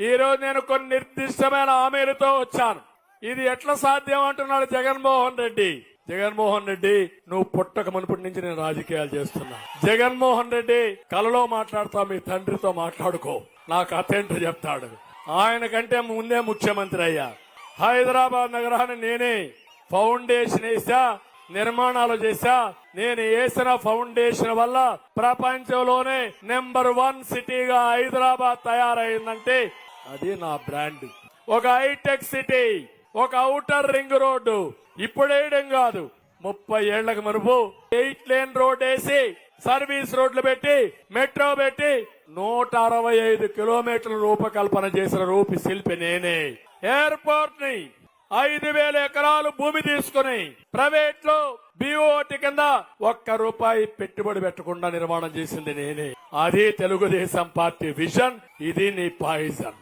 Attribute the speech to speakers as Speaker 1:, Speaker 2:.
Speaker 1: ఈరోజు నేను కొన్ని నిర్దిష్టమైన హామీలతో వచ్చాను. ఇది ఎట్లా సాధ్యం అంటున్నాడు జగన్మోహన్ రెడ్డి. జగన్మోహన్ రెడ్డి నువ్వు పుట్టక మునుపటి నుంచి నేను రాజకీయాలు చేస్తున్నా. జగన్మోహన్ రెడ్డి కలలో మాట్లాడుతా మీ తండ్రితో మాట్లాడుకో. నాకు అతేంటో చెప్తాడు. ఆయన కంటే ముందే ముఖ్యమంత్రి అయ్యా. హైదరాబాద్ నగరాన్ని నేనే ఫౌండేషన్ వేసా నిర్మాణాలు చేశా. నేను వేసిన ఫౌండేషన్ వల్ల ప్రపంచంలోనే నెంబర్ వన్ సిటీగా హైదరాబాద్ తయారైందంటే అది నా బ్రాండ్. ఒక హైటెక్ సిటీ ఒక ఔటర్ రింగ్ రోడ్డు. ఇప్పుడేయడం కాదు. ముప్పై ఏళ్ళకు మరుపు. ఎయిట్ లేన్ రోడ్ వేసి సర్వీస్ రోడ్లు పెట్టి మెట్రో పెట్టి నూట అరవై ఐదు కిలోమీటర్ల రూపకల్పన చేసిన రూపి శిల్పి నేనే. ఎయిర్పోర్ట్ని ఐదు వేల ఎకరాలు భూమి తీసుకుని ప్రైవేట్లో బిఓటి కింద ఒక్క రూపాయి పెట్టుబడి పెట్టకుండా నిర్మాణం చేసింది నేనే. అది తెలుగుదేశం పార్టీ విజన్ ఇది నీ పాయిజన్.